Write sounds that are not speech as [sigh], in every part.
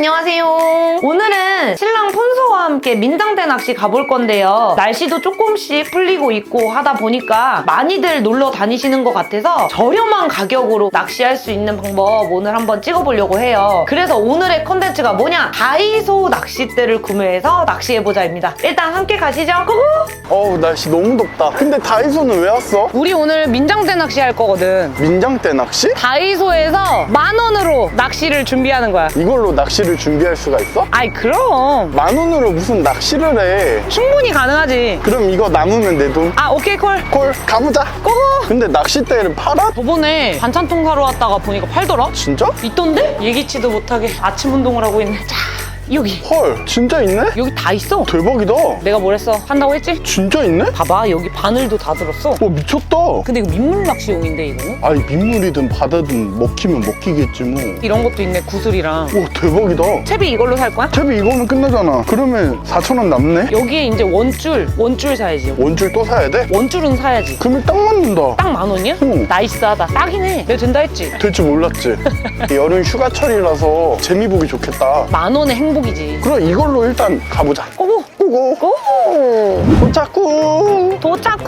안녕하세요. 오늘은 신랑 폰소와 함께 민장대 낚시 가볼 건데요. 날씨도 조금씩 풀리고 있고 하다 보니까 많이들 놀러 다니시는 것 같아서 저렴한 가격으로 낚시할 수 있는 방법 오늘 한번 찍어보려고 해요. 그래서 오늘의 컨텐츠가 뭐냐? 다이소 낚싯대를 구매해서 낚시해보자입니다. 일단 함께 가시죠. 고고! 어우 날씨 너무 덥다 근데 다이소는 왜 왔어? 우리 오늘 민장대 낚시 할 거거든. 민장대 낚시? 다이소에서 만 원으로 낚시를 준비하는 거야. 이걸로 낚시를 준비할 수가 있어? 아이 그럼 만 원으로 무슨 낚시를 해 충분히 가능하지. 그럼 이거 남으면 내 돈 아 오케이 콜. 콜 가보자 고고! 근데 낚싯대를 팔아? 저번에 반찬통 사러 왔다가 보니까 팔더라? 진짜? 있던데? 예기치도 못하게 아침 운동을 하고 있네. 자, 여기. 헐 진짜 있네? 여기 다 있어. 대박이다 내가 뭐랬어? 한다고 했지? 진짜 있네? 봐봐, 여기 바늘도 다 들었어. 와 미쳤다 근데 이거 민물 낚시용인데, 이거는? 아니 민물이든 바다든 먹히면 먹히겠지 뭐 이런 것도 있네, 구슬이랑. 와 대박이다 채비 이걸로 살 거야? 채비 이거면 끝나잖아 그러면 4천원 남네? 여기에 이제 원줄, 원줄 사야지. 원줄 또 사야 돼? 원줄은 사야지. 그러면 딱 맞는다 딱 만 원이야? 응. 나이스하다. 딱이네. 내가 된다 했지? 될 줄 몰랐지 [laughs] 여름 휴가철이라서 재미 보기 좋겠다 만 원의 행복 이지. 그럼 이걸로 일단 가보자 고고! 고고 고! 도착구 도착후!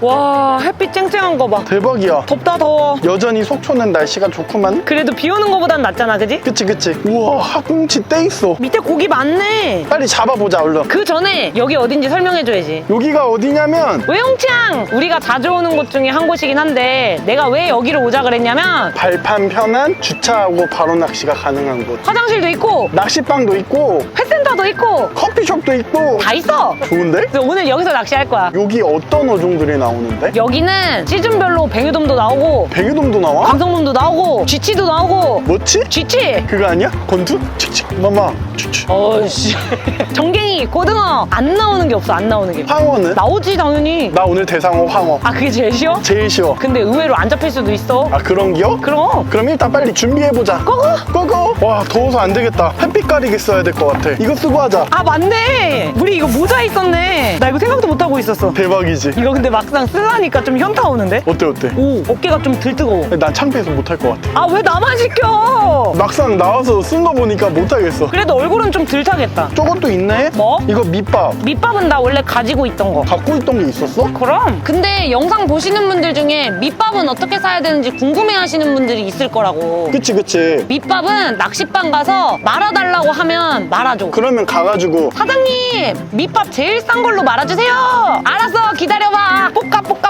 와, 햇빛 쨍쨍한 거 봐. 대박이야 덥다, 더워. 여전히 속초는 날씨가 좋구만 그래도 비 오는 거보단 낫잖아, 그지? 그치 그치 우와 학꽁치 떼 있어 밑에 고기 많네. 빨리 잡아보자 얼른 그 전에 여기 어딘지 설명해줘야지. 여기가 어디냐면 외용창! 우리가 자주 오는 곳 중에 한 곳이긴 한데 내가 왜 여기를 오자 그랬냐면 발판 편한 주차하고 바로 낚시가 가능한 곳 화장실도 있고 낚시방도 있고 회센터도 있고 커피숍도 있고 다 있어! 좋은데? 그래서 오늘 여기서 낚시할 거야. 여기 어떤 어종들이 나 오는데? 여기는 시즌별로 뱅유돔도 나오고 백유돔도 나와? 감성돔도 나오고 쥐치도 나오고 뭐지? 쥐치! 그거 아니야? 건투? 칙칙 마마 추추 어이씨 [laughs] 정갱이 고등어 안 나오는 게 없어 안 나오는 게 황어는? 나오지 당연히 나 오늘 대상어 황어 아 그게 제일 쉬워? 제일 쉬워 근데 의외로 안 잡힐 수도 있어 아 그런 기요? 그럼 그럼 일단 빨리 준비해보자 고고! 고고 와 더워서 안 되겠다 햇빛 가리개 써야 될 것 같아 이거 쓰고 하자 아 맞네 우리 이거 모자 있었네 나 이거 생각도 못하고 있었어 대박이지 이거 근데 막상 쓰려니까 좀 현타 오는데? 어때 어때? 오 어깨가 좀 들 뜨거워. 난 창피해서 못할 것 같아. 아 왜 나만 시켜? 막상 나와서 쓴 거 보니까 못하겠어. 그래도 얼굴은 좀 들 타겠다. 저것도 있네? 뭐? 이거 밑밥. 밑밥은 나 원래 가지고 있던 거. 갖고 있던 게 있었어? 그럼. 근데 영상 보시는 분들 중에 밑밥은 어떻게 사야 되는지 궁금해 하시는 분들이 있을 거라고. 그치 그치. 밑밥은 낚시방 가서 말아달라고 하면 말아줘. 그러면 가가지고. 사장님 밑밥 제일 싼 걸로 말아주세요. 알았어 기다려봐 뽀까 뽀까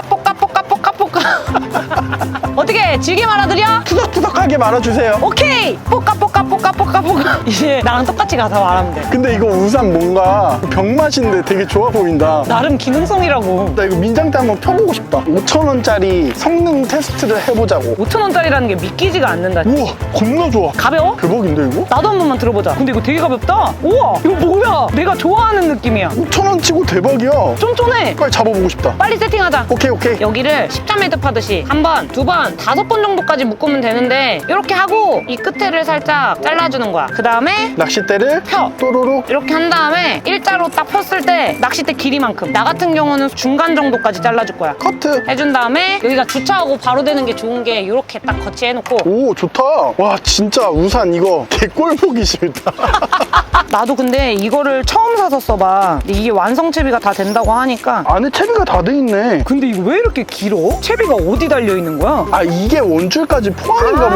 [laughs] 어떻게 질게 말아드려? 푸석푸석하게 말아주세요. 오케이. 뽀까 뽀까 뽀까 뽀까 뽀까 이제 나랑 똑같이 가서 말하면 돼. 근데 이거 우산 뭔가 병맛인데 되게 좋아 보인다. 나름 기능성이라고. 나 이거 민장대 한번 펴보고 싶다. 5천원짜리 성능 테스트를 해보자고. 5천원짜리라는 게 믿기지가 않는다. 우와 겁나 좋아. 가벼워? 대박인데 이거? 나도 한 번만 들어보자. 근데 이거 되게 가볍다? 우와 이거 뭐야? 내가 좋아하는 느낌이야. 5천원 치고 대박이야. 쫀쫀해. 빨리 잡아보고 싶다. 빨리 세팅하자. 오케이 오케이. 여기를 십 자매듭 하듯이 한 번, 두 번, 다섯 번 정도까지 묶으면 되는데 이렇게 하고 이 끝에를 살짝 잘라주는 거야. 그 다음에 낚싯대를 펴. 또로록 이렇게 한 다음에 일자로 딱 폈을 때 낚싯대 길이만큼 나 같은 경우는 중간 정도까지 잘라줄 거야. 커트 해준 다음에 여기가 주차하고 바로 되는 게 좋은 게 이렇게 딱 거치해놓고 오 좋다 와 진짜 우산 이거 개꼴 보기 싫다 [laughs] 나도 근데 이거를 처음 사서 써봐. 근데 이게 완성 채비가 다 된다고 하니까 안에 채비가 다 돼 있네 근데 이거 왜 이렇게 길어? 채비 가 어디 달려 있는 거야? 아 이게 원줄까지 포함인가 아,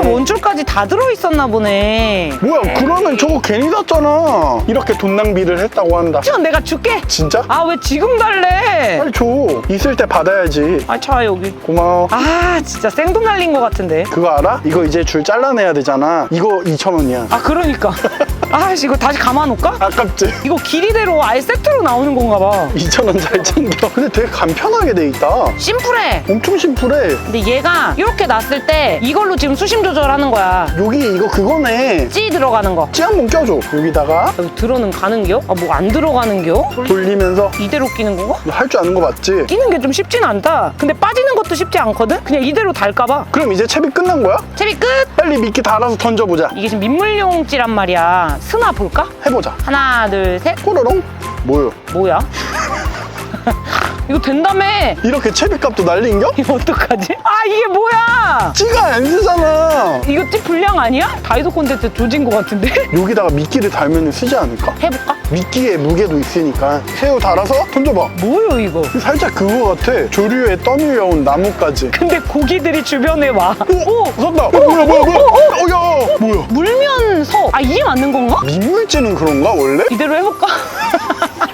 보네 원줄까지 다 들어있었나 보네. 뭐야 그러면 저거 괜히 샀잖아 이렇게 돈 낭비를 했다고 한다 시간 내가 줄게. 진짜? 아 왜 지금 달래? 빨리 줘 있을 때 받아야지 아 차 여기. 고마워 아 진짜 생돈 날린 것 같은데. 그거 알아? 이거 이제 줄 잘라내야 되잖아 이거 2,000원이야 아 그러니까. [laughs] 아씨 이거 다시 감아놓을까? 아깝지? 이거 길이대로 아예 세트로 나오는 건가 봐. 2,000원 잘 챙겨 근데 되게 간편하게 돼 있다 심플해. 엄청 심플해 근데 얘가 이렇게 놨을 때 이걸로 지금 수심 조절하는 거야. 여기 이거 그거네 찌 들어가는 거. 찌 한 번 껴줘 여기다가 여기 들어는 가는겨? 아 뭐 안 들어가는겨? 돌리면서 이대로 끼는 건가? 할 줄 아는 거 맞지? 끼는 게 좀 쉽진 않다. 근데 빠지는 것도 쉽지 않거든? 그냥 이대로 달까 봐. 그럼 이제 채비 끝난 거야? 채비 끝! 빨리 미끼 달아서 던져보자 이게 지금 민물용 찌란 말이야. 스나 볼까? 해보자 하나, 둘, 셋. 꼬로롱 뭐요? 뭐야? [laughs] [laughs] 이거 된다며. 이렇게 채비값도 날린겨? 이거 어떡하지? 아 이게 뭐야? 찌가 안 쓰잖아 이거 찌 불량 아니야? 다이소 콘텐츠 조진 것 같은데? [laughs] 여기다가 미끼를 달면 쓰지 않을까? 해볼까? 미끼에 무게도 있으니까 새우 달아서 던져봐 뭐요 이거? 살짝 그거 같아 조류에 떠밀려온 나뭇가지 근데 고기들이 주변에 와. 오! 섰다! 어, 뭐야 뭐야 뭐야 어, 야 뭐야 물면서 아 이게 맞는 건가? 민물찌는 그런가 원래? 이대로 해볼까? [laughs]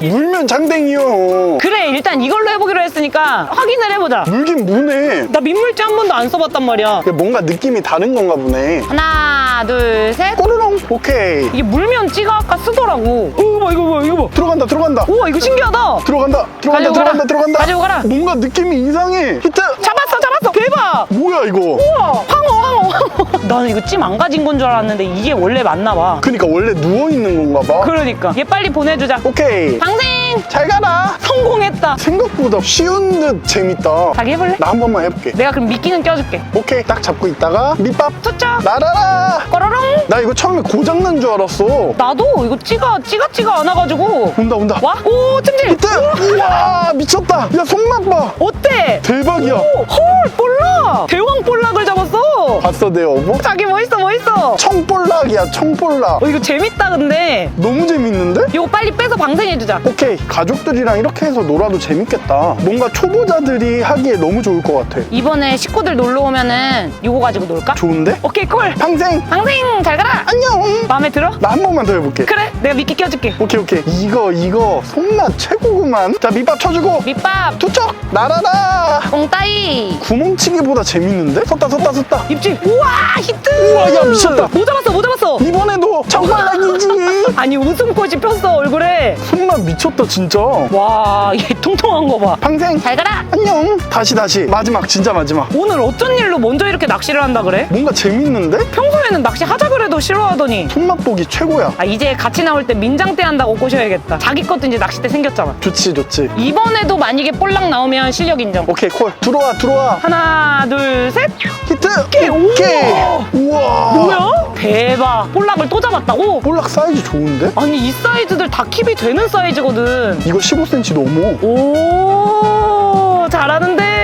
물면 장댕이요 그래 일단 이걸로 해보기로 했으니까 확인을 해보자. 물긴 무네 나 민물찌 한 번도 안 써봤단 말이야. 뭔가 느낌이 다른 건가 보네 하나 둘 셋. 꼬르렁 오케이 이게 물면 찌가 아까 쓰더라고. 어, 이거 봐 이거 봐 이거 봐. 들어간다 들어간다 우와 이거 신기하다. 들어간다 들어간다 가지고 가라. 들어간다 들어간다 가지고 가라. 뭔가 느낌이 이상해 히트 잡았어 대박. 뭐야 이거 우와 황어 황어 황어. [laughs] 나는 이거 찌 망가진 건 줄 알았는데 이게 원래 맞나 봐. 그니까 원래 누워 있는 건가 봐 그러니까 얘 빨리 보내주자. 오케이 방생 잘 가라 성공했다. 생각보다 쉬운 듯 재밌다 자기 해볼래? 나 한 번만 해볼게 내가 그럼 미끼는 껴줄게. 오케이 딱 잡고 있다가 밑밥 투척. 날아라 꺼러렁. 나 이거 처음에 고장 난 줄 알았어 나도 이거 찌가 찌가 찌가 안 와가지고. 온다 온다 와? 오 찜질. 히트 우와 미쳤다 야 손맛 봐 어때? 대박이야 오, 헐 볼락. 대왕 볼락을 잡았어. 봤어 내 어부? 자기 멋있어 멋있어. 청볼락이야 청볼락 어 이거 재밌다 근데. 너무 재밌는데? 이거 빨리 빼서 방생해주자. 오케이 가족들이랑 이렇게 해서 놀아도 재밌겠다 뭔가 초보자들이 하기에 너무 좋을 것 같아 이번에 식구들 놀러 오면은 이거 가지고 놀까? 좋은데? 오케이 콜. 방생 방생 잘 가라. 안녕 마음에 들어? 나 한 번만 더 해볼게 그래 내가 미끼 껴줄게. 오케이 오케이 이거 이거 손맛 최고구만 자 밑밥 쳐주고 밑밥 투척 날아라 꽁따이 구멍 치기보다 재밌는데? 섰다 섰다 섰다 입질. 우와 히트. 우와, 야, 미쳤다. 못 잡았어 못 잡았어. 이번에도 청발락이지 [laughs] 아니 웃음꽃이 폈어 얼굴에. 손맛 미쳤다 진짜 와, 얘 통통한 거 봐. 방생 잘 가라. 안녕 다시 다시 마지막 진짜 마지막 오늘 어쩐 일로 먼저 이렇게 낚시를 한다 그래? 뭔가 재밌는데? 평소에는 낚시 하자 그래도 싫어하더니. 손맛 보기 최고야 아, 이제 같이 나올 때 민장대 한다고 꼬셔야겠다. 자기 것도 이제 낚싯대 생겼잖아. 좋지 좋지 이번에도 만약에 볼락 나오면 실력 인정. 오케이 콜 들어와 들어와 하나, 둘, 셋. 히트 오케이, 오케이 우와 뭐야? 대박. 볼락을 또 잡았다고? 볼락 사이즈 좋은데? 아니, 이 사이즈들 다 킵이 되는 사이즈거든. 이거 15cm 넘어 오, 잘하는데.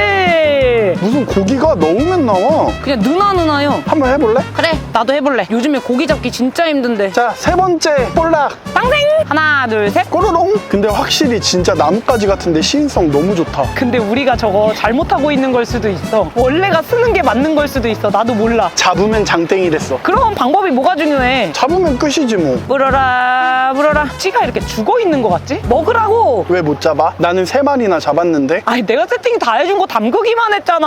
무슨 고기가 넣으면 나와 그냥 누나 누나요. 한번 해볼래? 그래, 나도 해볼래. 요즘에 고기 잡기 진짜 힘든데. 자 세 번째 볼락 빵생! 하나, 둘, 셋. 꼬르롱 근데 확실히 진짜 나뭇가지 같은데 시인성 너무 좋다 근데 우리가 저거 잘못하고 있는 걸 수도 있어. 원래가 쓰는 게 맞는 걸 수도 있어. 나도 몰라. 잡으면 장땡이랬어 그럼 방법이 뭐가 중요해? 잡으면 끝이지 뭐왜 물어라, 물어라. 찌가 이렇게 죽어 있는 것 같지? 먹으라고! 못 잡아? 나는 세 마리나 잡았는데 아니, 내가 세팅 다 해준 거 담그기만 했잖아.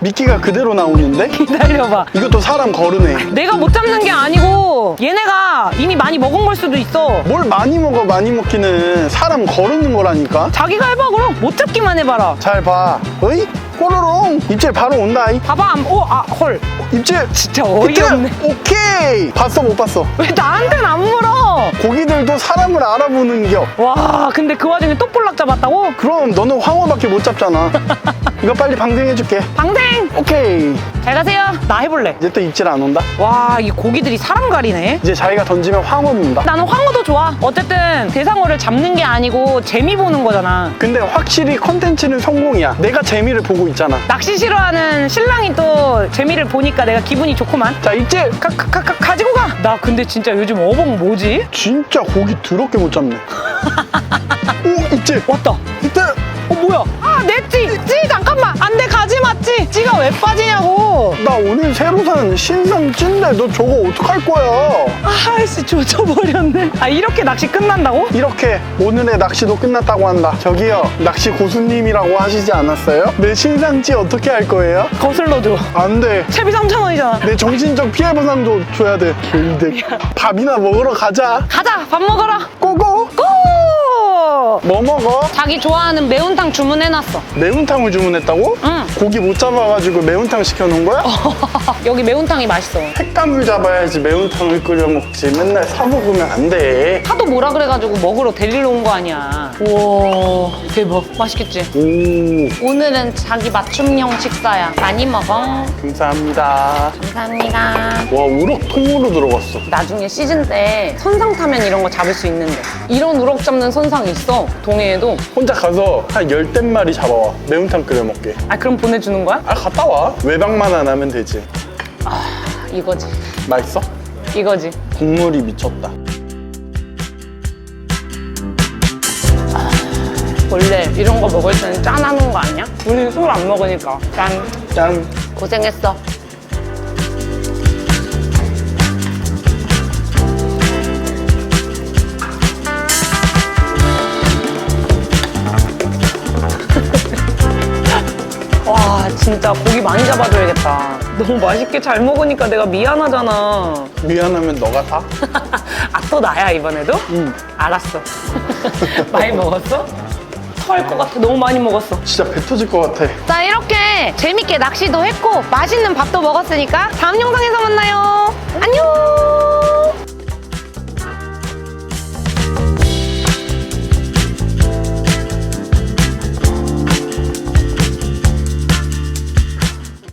미끼가 그대로 나오는데? [laughs] 기다려봐. 이것도 사람 거르네 내가 못 잡는 게 아니고, 얘네가 이미 많이 먹은 걸 수도 있어. 뭘 많이 먹어 많이 먹기는 사람 거르는 거라니까 자기가 해봐, 그럼. 못 잡기만 해봐라. 잘 봐 어이? 꼬르롱 입질 바로 온다 이 봐봐, 안- 오, 아, 헐. 입질 진짜! 어이없네. 오케이 봤어 못 봤어 왜 나한텐 안 물어? 고기들도 사람을 알아보는 겨 와, 근데 그 와중에 또 볼락 잡았다고? 그럼 너는 황어밖에 못 잡잖아 [laughs] 이거 빨리 방생해줄게 방생! 오케이 잘 가세요. 나 해볼래. 이제 또 입질 안 온다 와, 이 고기들이 사람 가리네. 이제 자기가 던지면 황어 문다 나는 황어도 좋아. 어쨌든 대상어를 잡는 게 아니고 재미 보는 거잖아. 근데 확실히 컨텐츠는 성공이야 내가 재미를 보고 있잖아 낚시 싫어하는 신랑이 또 재미를 보니까 내가 기분이 좋구만. 자 입질 가, 가, 가, 가, 가지고 가. 나 근데 진짜 요즘 어복 뭐지? 진짜 고기 더럽게 못 잡네 [laughs] 오 입질 왔다. 히트 어 뭐야? 아, 내 찌! 찌 잠깐만. 안 돼, 가지 마, 찌! 찌가 왜 빠지냐고. 나 오늘 새로 산 신상 찐데 너 저거 어떡할 거야 아이씨, 조져버렸네. 아, 이렇게 낚시 끝난다고? 이렇게 오늘의 낚시도 끝났다고 한다 저기요 낚시 고수님이라고 하시지 않았어요? 내 신상찌 어떻게 할 거예요? 거슬러줘. 안 돼 채비 3,000원이잖아. 내 정신적 피해 보상 도 줘야 돼 개이득 밥이나 먹으러 가자 가자, 밥 먹어라. 고고 고! 뭐 먹어? 자기 좋아하는 매운탕 주문해놨어. 매운탕을 주문했다고? 응. 고기 못 잡아가지고 매운탕 시켜놓은 거야? [laughs] 여기 매운탕이 맛있어. 횟감을 잡아야지 매운탕을 끓여 먹지 맨날 사 먹으면 안 돼 하도 뭐라 그래가지고 먹으러 데리러 온 거 아니야. 우와, 대박. 맛있겠지? 오 오늘은 자기 맞춤형 식사야. 많이 먹어. 감사합니다 감사합니다. 와 우럭 통으로 들어갔어 나중에 시즌 때 선상 타면 이런 거 잡을 수 있는데. 이런 우럭 잡는 선상 있어? 있어 동해에도 혼자 가서 한 열댓 마리 잡아와. 매운탕 끓여 먹게. 아 그럼 보내주는 거야? 아, 갔다 와. 외박만 안 하면 되지. 이거지 맛있어? 이거지 국물이 미쳤다. 원래 이런 거 먹을 때는 짠하는 거 아니야? 우리 술안 먹으니까 짠 짠. 고생했어 진짜 고기 많이 잡아줘야겠다 너무 맛있게 잘 먹으니까 내가 미안하잖아 미안하면 너가 사? [laughs] 아 또 나야 이번에도? 응 알았어 [laughs] 많이 먹었어? 토할 것 같아 너무 많이 먹었어 진짜 배 터질 것 같아. 자 이렇게 재밌게 낚시도 했고 맛있는 밥도 먹었으니까 다음 영상에서 만나요. 안녕.